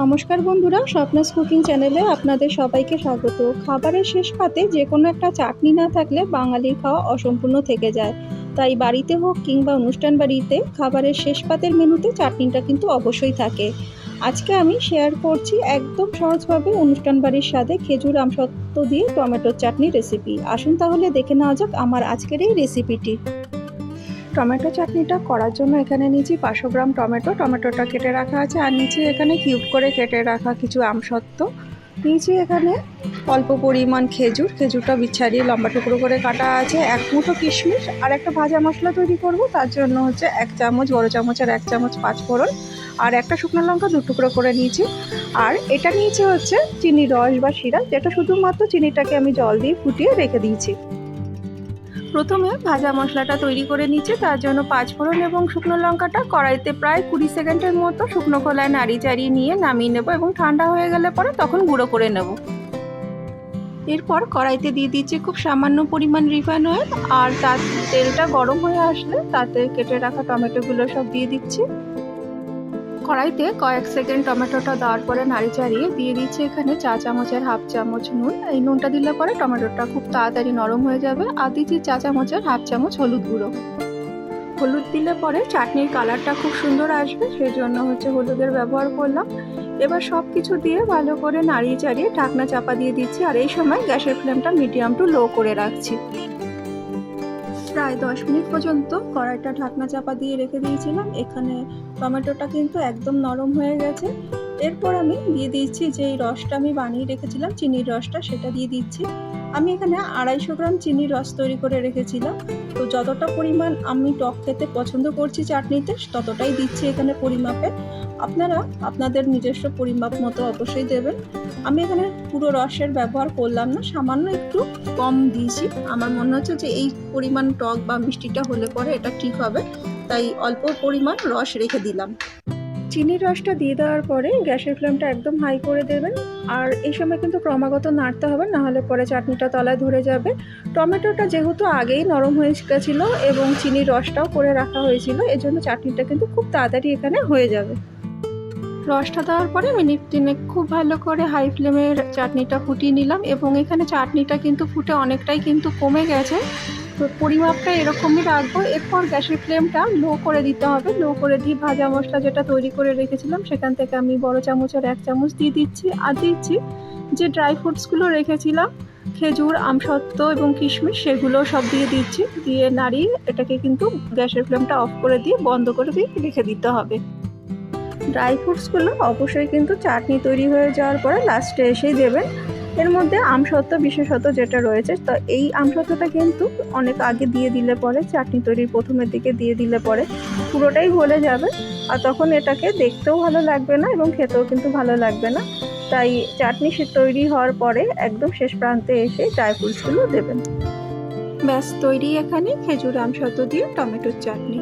নমস্কার বন্ধুরা, স্বপ্নাস কুকিং চ্যানেলে আপনাদের সবাইকে স্বাগত। খাবারের শেষ পাতে যে কোনো একটা চাটনি না থাকলে বাঙালির খাওয়া অসম্পূর্ণ থেকে যায়। তাই বাড়িতে হোক কিংবা অনুষ্ঠান বাড়িতে, খাবারের শেষ পাতের মেনুতে চাটনিটা কিন্তু অবশ্যই থাকে। আজকে আমি শেয়ার করছি একদম সহজভাবে অনুষ্ঠান বাড়ির স্বাদে খেজুর আমসত্ত্ব দিয়ে টমেটোর চাটনি রেসিপি আসুন তাহলে দেখে নেওয়া যাক আমার আজকের এই রেসিপিটি টমেটো চাটনিটা করার জন্য এখানে নিয়েছি পাঁচশো গ্রাম টমেটো। টমেটোটা কেটে রাখা আছে আর নিচে এখানে কিউব করে কেটে রাখা কিছু আমসত্ত্ব। নিচে এখানে অল্প পরিমাণ খেজুর। খেজুরটা বিছারিয়ে লম্বা টুকরো করে কাটা আছে। এক মুঠো কিশমিশ আর একটা ভাজা মশলা তৈরি করব। তার জন্য হচ্ছে এক চামচ, বড় চামচের এক চামচ পাঁচ ফোড়ন আর একটা শুকনো লঙ্কা দু টুকরো করে নিয়েছি। আর এটা নিয়েছি হচ্ছে চিনি রস বা শিরা, যেটা শুধুমাত্র চিনিটাকে আমি জল দিয়ে ফুটিয়ে রেখে দিয়েছি। প্রথমে ভাজা মশলাটা তৈরি করে নিচ্ছে, তার জন্য পাঁচ ফোড়ন এবং শুকনো লঙ্কাটা কড়াইতে প্রায় কুড়ি সেকেন্ডের মতো শুকনো খোলায় নাড়ি চাড়িয়ে নিয়ে নামিয়ে নেব এবং ঠান্ডা হয়ে গেলে পরে তখন গুঁড়ো করে নেব। এরপর কড়াইতে দিয়ে দিচ্ছি খুব সামান্য পরিমাণ রিফাইন অয়েল, আর তার তেলটা গরম হয়ে আসলে তাতে কেটে রাখা টমেটোগুলো সব দিয়ে দিচ্ছি। কড়াইতে কয়েক সেকেন্ড টমেটোটা দেওয়ার পরে নাড়ি চাড়িয়ে দিয়ে দিচ্ছি এখানে চা চামচের হাফ চামচ নুন। এই নুনটা দিলে পরে টমেটোটা খুব তাড়াতাড়ি নরম হয়ে যাবে। আর দিচ্ছি চা চামচের হাফ চামচ হলুদ গুঁড়ো। হলুদ দিলে পরে চাটনির কালারটা খুব সুন্দর আসবে সেই জন্য হচ্ছে হলুদের ব্যবহার করলাম। এবার সব কিছু দিয়ে ভালো করে নাড়িয়ে চাড়িয়ে ঢাকনা চাপা দিয়ে দিচ্ছি। আর এই সময় গ্যাসের ফ্লেমটা মিডিয়াম টু লো করে রাখছি। প্রায় দশ মিনিট পর্যন্ত কড়াইটা ঢাকনা চাপা দিয়ে রেখে দিয়েছিলাম। এখানে টমেটোটা কিন্তু একদম নরম হয়ে গেছে। এরপর আমি দিয়ে দিচ্ছি যে এই রসটা আমি বানিয়ে রেখেছিলাম, চিনির রসটা সেটা দিয়ে দিচ্ছি। আমি এখানে আড়াইশো গ্রাম চিনির রস তৈরি করে রেখেছিলাম। তো যতটা পরিমাণ আমি টক খেতে পছন্দ করছি চাটনিতে, ততটাই দিচ্ছি এখানে পরিমাপে। আপনারা আপনাদের নিজস্ব পরিমাপ মতো অবশ্যই দেবেন। আমি এখানে পুরো রসের ব্যবহার করলাম না, সামান্য একটু কম দিয়েছি। আমার মনে হচ্ছে যে এই পরিমাণ টক বা মিষ্টিটা হলে পরে এটা ঠিক হবে। তাই অল্প পরিমাণ রস রেখে দিলাম। চিনির রসটা দিয়ে দেওয়ার পরে গ্যাসের ফ্লেমটা একদম হাই করে দেবেন। আর এই সময় কিন্তু ক্রমাগত নাড়তে হবে, না হলে পরে চাটনিটা তলায় ধরে যাবে। টমেটোটা যেহেতু আগেই নরম হয়ে গেছিল এবং চিনির রসটাও করে রাখা হয়েছিল, এজন্য চাটনিটা কিন্তু খুব তাড়াতাড়ি এখানে হয়ে যাবে। রসটা দেওয়ার পরে মিনিট তিনেক খুব ভালো করে হাই ফ্লেমের চাটনিটা ফুটিয়ে নিলাম এবং এখানে চাটনিটা কিন্তু ফুটে অনেকটাই কিন্তু কমে গেছে। তো পরিমাপটা এরকমই রাখব। এরপর গ্যাসের ফ্লেমটা লো করে দিতে হবে। লো করে দিয়ে ভাজা মশলা যেটা তৈরি করে রেখেছিলাম, সেখান থেকে আমি বড় চামচের এক চামচ দিয়ে দিচ্ছি। আর দিচ্ছি যে ড্রাই ফ্রুটসগুলো রেখেছিলাম, খেজুর, আমসত্ত্ব এবং কিশমিশ, সেগুলো সব দিয়ে দিচ্ছি। দিয়ে নাড়িয়ে এটাকে কিন্তু গ্যাসের ফ্লেমটা অফ করে দিয়ে বন্ধ করে দিয়ে রেখে দিতে হবে। ড্রাই ফ্রুটসগুলো অবশ্যই কিন্তু চাটনি তৈরি হয়ে যাওয়ার পরে লাস্টে এসেই দেবেন। এর মধ্যে আমসত্ত্ব বিশেষত যেটা রয়েছে, তো এই আমসত্ত্বটা কিন্তু অনেক আগে দিয়ে দিলে পরে, চাটনি তৈরির প্রথমের দিকে দিয়ে দিলে পরে পুরোটাই গলে যাবে। আর তখন এটাকে দেখতেও ভালো লাগবে না এবং খেতেও কিন্তু ভালো লাগবে না। তাই চাটনি সে তৈরি হওয়ার পরে একদম শেষ প্রান্তে এসে ড্রাই ফ্রুটসগুলো দেবেন। ব্যাস, তৈরি এখানে খেজুর আমসত্ত্ব দিয়ে টমেটোর চাটনি।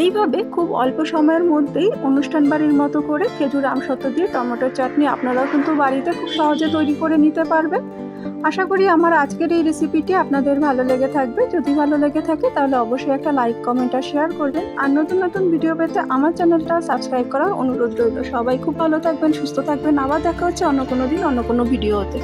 এইভাবে খুব অল্প সময়ের মধ্যেই অনুষ্ঠান বাড়ির মতো করে খেজুর আমসত্ত্ব দিয়ে টমেটোর চাটনি আপনারাও কিন্তু বাড়িতে খুব সহজে তৈরি করে নিতে পারবেন। আশা করি আমার আজকের এই রেসিপিটি আপনাদের ভালো লেগে থাকবে। যদি ভালো লেগে থাকে তাহলে অবশ্যই একটা লাইক, কমেন্ট আর শেয়ার করবেন। আর নতুন নতুন ভিডিও পেতে আমার চ্যানেলটা সাবস্ক্রাইব করার অনুরোধ রইল। সবাই খুব ভালো থাকবেন, সুস্থ থাকবেন। আবার দেখা হচ্ছে অন্য কোনো দিন, অন্য কোনো ভিডিওতে।